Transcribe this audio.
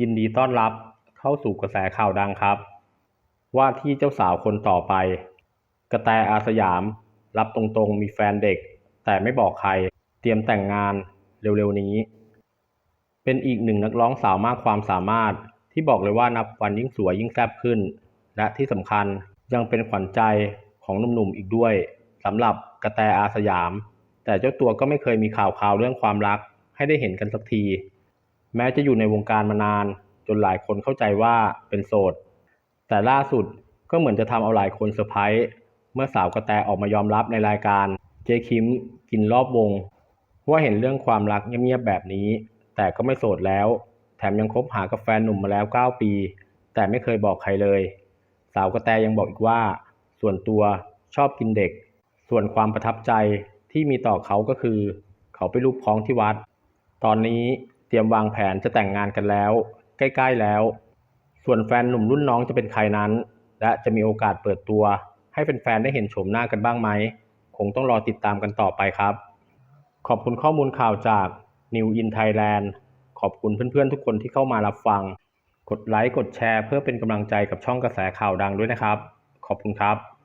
ยินดีต้อนรับเข้าสู่กระแสข่าวดังครับ ว่าที่เจ้าสาวคนต่อไป กระแตอาสยาม รับตรงๆมีแฟนเด็ก แต่ไม่บอกใคร เตรียมแต่งงานเร็วๆนี้ เป็นอีกหนึ่งนักร้องสาวมากความสามารถที่บอกเลยว่านับวันยิ่งสวยยิ่งแซ่บขึ้น และที่สำคัญยังเป็นขวัญใจของหนุ่มๆอีกด้วยสำหรับกระแตอาสยาม แต่เจ้าตัวก็ไม่เคยมีข่าวคราวเรื่องความรักให้ได้เห็นกันสักที แม้จะอยู่ในวงการมานาน จนหลายคนเข้าใจว่าเป็นโสด แต่ล่าสุดก็เหมือนจะทำเอาหลายคนเซอร์ไพรส์เมื่อสาวกระแตออกมายอมรับในรายการเจ๊คิมกินรอบวง ว่าเห็นเรื่องความรักเงียบๆแบบนี้ แต่ก็ไม่โสดแล้ว แถมยังคบหากับแฟนหนุ่มมาแล้ว 9 ปี แต่ไม่เคยบอกใครเลย สาวกระแตยังบอกอีกว่า ส่วนตัวชอบกินเด็ก ส่วนความประทับใจที่มีต่อเขาก็คือ เขาไปรูปพ้องที่วัด ตอนนี้ เตรียมวางแผนจะแต่งงานกันแล้ว ใกล้ๆแล้ว ส่วนแฟนหนุ่มรุ่นน้องจะเป็นใครนั้น และจะมีโอกาสเปิดตัว ให้แฟนๆได้เห็นโฉมหน้ากันบ้างไหม คงต้องรอติดตามกันต่อไปครับ ขอบคุณข้อมูลข่าวจาก New in Thailand ขอบคุณเพื่อนๆทุกคนที่เข้ามารับฟัง กดไลค์กดแชร์เพื่อเป็นกำลังใจกับช่องกระแสข่าวดังด้วยนะครับ ขอบคุณครับ